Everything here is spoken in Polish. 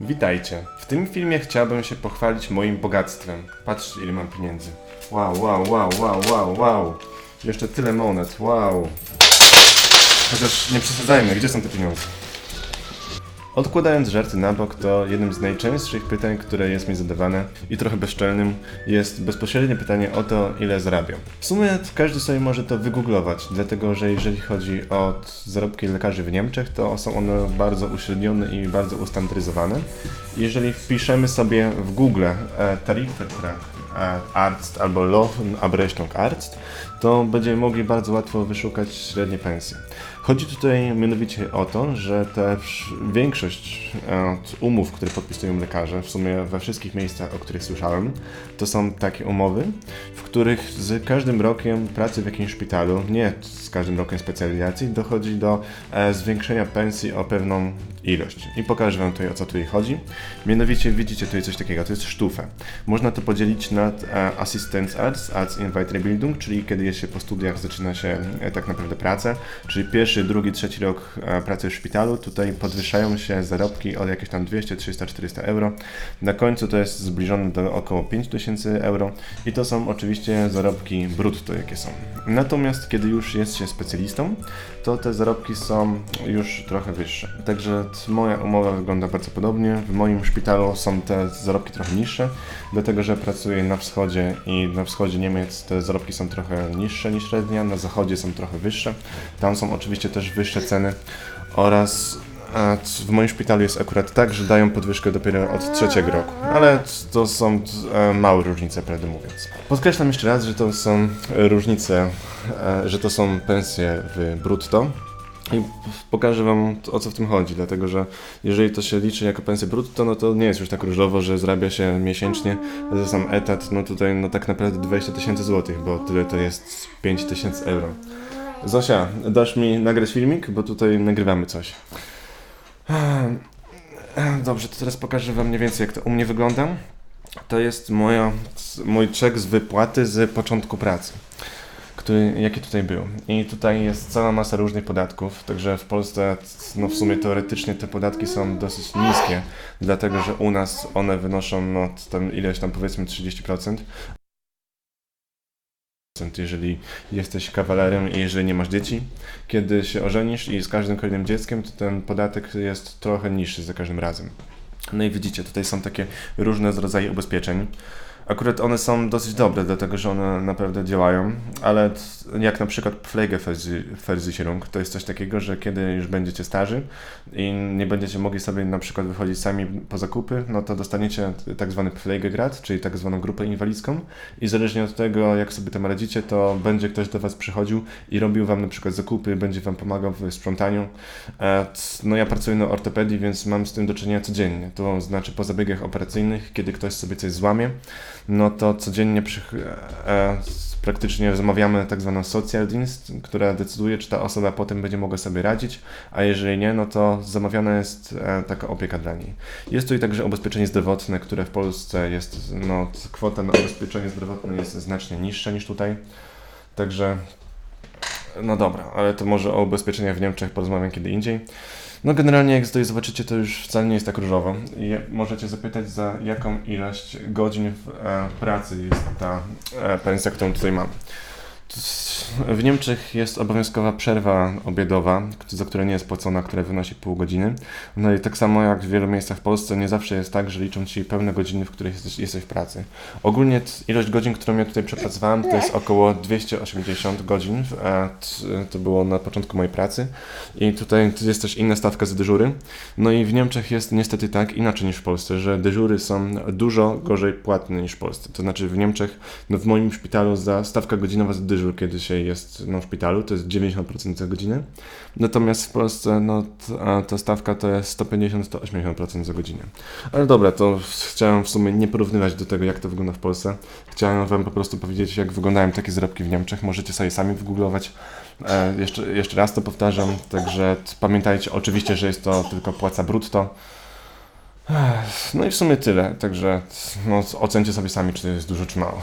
Witajcie. W tym filmie chciałbym się pochwalić moim bogactwem. Patrzcie ile mam pieniędzy. Wow, wow, wow, wow, wow, wow. Jeszcze tyle monet, wow. Chociaż nie przesadzajmy, gdzie są te pieniądze? Odkładając żarty na bok, to jednym z najczęstszych pytań, które jest mi zadawane i trochę bezczelnym, jest bezpośrednie pytanie o to, ile zarabiam. W sumie każdy sobie może to wygooglować, dlatego że jeżeli chodzi o zarobki lekarzy w Niemczech, to są one bardzo uśrednione i bardzo ustandaryzowane. Jeżeli wpiszemy sobie w Google e, Tarifvertrag e, Arzt albo Lohnabrechnung Arzt, to będziemy mogli bardzo łatwo wyszukać średnie pensje. Chodzi tutaj mianowicie o to, że te większość e, umów, które podpisują lekarze, w sumie we wszystkich miejscach, o których słyszałem, to są takie umowy, w których z każdym rokiem pracy w jakimś szpitalu, nie z każdym rokiem specjalizacji, dochodzi do e, zwiększenia pensji o pewną ilość. I pokażę Wam tutaj o co tutaj chodzi. Mianowicie widzicie tutaj coś takiego, to jest sztufę. Można to podzielić na e, Assistenzarzt als in Weiterbildung, czyli kiedy się po studiach, zaczyna się tak naprawdę pracę, czyli pierwszy, drugi, trzeci rok e, pracy w szpitalu. Tutaj podwyższają się zarobki od jakieś tam 200, 300, 400 euro. Na końcu to jest zbliżone do około 5000 euro i to są oczywiście zarobki brutto, jakie są. Natomiast kiedy już jest się specjalistą, to te zarobki są już trochę wyższe. Także moja umowa wygląda bardzo podobnie. W moim szpitalu są te zarobki trochę niższe, dlatego że pracuję na wschodzie i na wschodzie Niemiec te zarobki są trochę niższe niż średnia, na zachodzie są trochę wyższe. Tam są oczywiście też wyższe ceny oraz a w moim szpitalu jest akurat tak, że dają podwyżkę dopiero od trzeciego roku, ale to są e, małe różnice, prawdę mówiąc. Podkreślam jeszcze raz, że to są e, różnice, e, że to są pensje w brutto. I pokażę Wam o co w tym chodzi, dlatego że jeżeli to się liczy jako pensję brutto, no to nie jest już tak różowo, że zarabia się miesięcznie za sam etat, no tutaj no tak naprawdę 20 tysięcy złotych, bo tyle to jest 5 tysięcy euro. Zosia, dasz mi nagrać filmik, bo tutaj nagrywamy coś. Dobrze, to teraz pokażę Wam mniej więcej jak to u mnie wygląda. To jest moja, mój czek z wypłaty z początku pracy, który, jaki tutaj był. I tutaj jest cała masa różnych podatków, także w Polsce no w sumie teoretycznie te podatki są dosyć niskie, dlatego że u nas one wynoszą no tam ileś tam powiedzmy 30%. Jeżeli jesteś kawalerem i jeżeli nie masz dzieci, kiedy się ożenisz i z każdym kolejnym dzieckiem, to ten podatek jest trochę niższy za każdym razem. No i widzicie, tutaj są takie różne rodzaje ubezpieczeń. Akurat one są dosyć dobre, dlatego że one naprawdę działają, ale jak na przykład Pflegeversicherung, to jest coś takiego, że kiedy już będziecie starzy i nie będziecie mogli sobie na przykład wychodzić sami po zakupy, no to dostaniecie tak zwany Pflegegrad, czyli tak zwaną grupę inwalidzką i zależnie od tego, jak sobie tam radzicie, to będzie ktoś do Was przychodził i robił Wam na przykład zakupy, będzie Wam pomagał w sprzątaniu. E, No ja pracuję na ortopedii, więc mam z tym do czynienia codziennie. To znaczy po zabiegach operacyjnych, kiedy ktoś sobie coś złamie, no to codziennie przy, e, s- praktycznie zamawiamy tak zwaną Sozialdienst, która decyduje, czy ta osoba potem będzie mogła sobie radzić, a jeżeli nie, no to zamawiana jest e, taka opieka dla niej. Jest tu i także ubezpieczenie zdrowotne, które w Polsce jest, no kwota na ubezpieczenie zdrowotne jest znacznie niższa niż tutaj, także no dobra, ale to może o ubezpieczeniach w Niemczech porozmawiam kiedy indziej. No generalnie jak tutaj zobaczycie, to już wcale nie jest tak różowo. Możecie zapytać za jaką ilość godzin w, e, pracy jest ta e, pensja, którą tutaj mam. W Niemczech jest obowiązkowa przerwa obiadowa, za którą nie jest płacona, która wynosi pół godziny. No i tak samo jak w wielu miejscach w Polsce, nie zawsze jest tak, że liczą Ci pełne godziny, w których jesteś, jesteś w pracy. Ogólnie ilość godzin, którą ja tutaj przepracowałem, to jest około 280 godzin. t- To było na początku mojej pracy. I tutaj tu jest też inna stawka za dyżury. No i w Niemczech jest niestety tak, inaczej niż w Polsce, że dyżury są dużo gorzej płatne niż w Polsce. To znaczy w Niemczech, no w moim szpitalu za stawka godzinowa za dyżur, kiedy się jest no, w szpitalu, to jest 90% za godzinę. Natomiast w Polsce, no ta stawka to jest 150-180% za godzinę. Ale dobra, to chciałem w sumie nie porównywać do tego, jak to wygląda w Polsce. Chciałem Wam po prostu powiedzieć, jak wyglądają takie zarobki w Niemczech. Możecie sobie sami wygooglować. E, jeszcze, jeszcze raz to powtarzam, także pamiętajcie oczywiście, że jest to tylko płaca brutto. No i w sumie tyle, także no, ocencie sobie sami, czy to jest dużo, czy mało.